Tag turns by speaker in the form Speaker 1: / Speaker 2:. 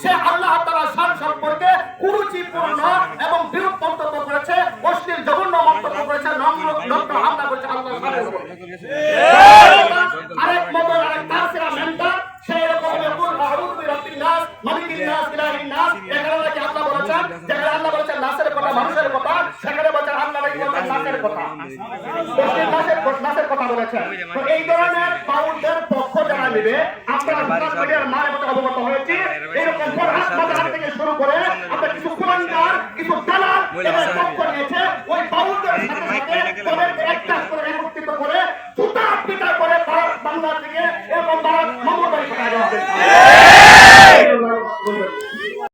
Speaker 1: সে আল্লাহ তাআলার শান সম্পর্কে কুরুচিপূর্ণ এবং বিরূপ মন্তব্য করেছে অশ্লীল জঘন্য মন্তব্য করেছে নম্র নম্র হামলা করেছে আল্লাহ আরেক মতো আরেক তাসিরা মেন্টার সেই রকম যখন আউযু বিরাব্বিন নাস মালিকিন নাস ইলাহিন নাস এখানে নাকি আল্লাহ বলেছেন যেখানে আল্লাহ বলেছেন নাসের কথা মানুষের কথা সেখানে বলেছেন আল্লাহ নাকি বলেছেন নাসের কথা। নাসের নাসের কথা বলেছেন তো এই ধরনের নেবে। আমরা সোশ্যাল মিডিয়ার মতো অবগত হয়েছি। এরকম ফরহাদ মাজার থেকে শুরু করে আপনার কিছু কুলাঙ্গার কিছু দালাল এবং পক্ষ নিয়েছে। ওই বাউলদের সাথে সাথে তাদেরকে একটা করে একত্রিত করে জুতা পিটা করে ভারত বাংলা থেকে এরকম ভারত পাঠায় দেওয়া হয়েছে।